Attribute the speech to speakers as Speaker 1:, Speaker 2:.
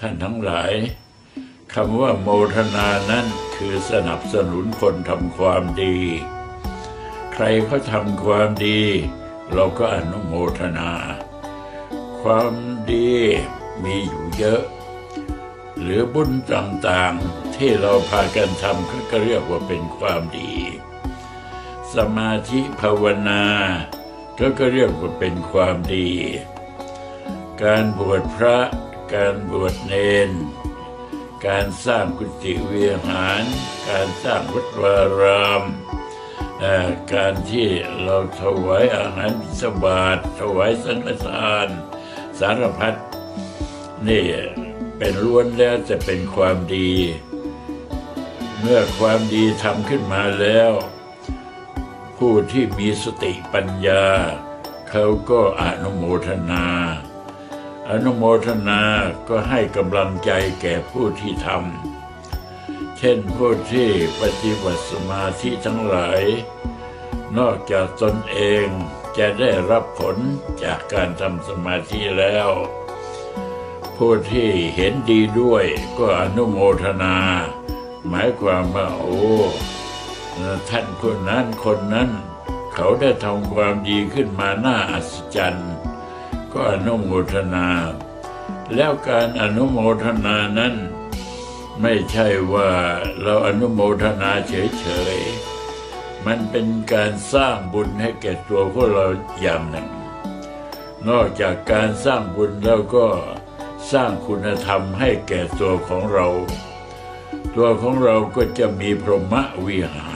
Speaker 1: ท่านทั้งหลายคำว่าโมทนานั้นคือสนับสนุนคนทำความดี ใครเขาทำความดี เราก็อนุโมทนา ความดีมีอยู่เยอะ หรือบุญต่างๆที่เราพากันทำก็เรียกว่าเป็นความดี สมาธิภาวนาก็เรียกว่าเป็นความดี การบวชพระ การบวชเนน การสร้างกุฏิเวียหาร การสร้างวัดวารามการที่เราถวายอาหารบิณฑบาตถวายสังฆทานสารพัดนี่เป็นล้วนแล้วจะเป็นความดี เมื่อความดีทำขึ้นมาแล้ว ผู้ที่มีสติปัญญา เขาก็อนุโมทนา อนุโมทนาก็ให้กำลังใจแก่ผู้ที่ทำ เช่นผู้ที่ปฏิบัติสมาธิทั้งหลาย นอกจากตนเองจะได้รับผลจากการทำสมาธิแล้ว ผู้ที่เห็นดีด้วยก็อนุโมทนา หมายความว่าโอ้ท่านคนนั้นคนนั้น เขาได้ทำความดีขึ้นมาน่าอัศจรรย์ ก็อนุโมทนา แล้วการอนุโมทนานั้น ไม่ใช่ว่าเราอนุโมทนาเฉยๆ มันเป็นการสร้างบุญให้แก่ตัวพวกเราอย่างหนึ่ง นอกจากการสร้างบุญแล้วก็สร้างคุณธรรมให้แก่ตัวของเรา ตัวของเราก็จะมีพรหมวิหาร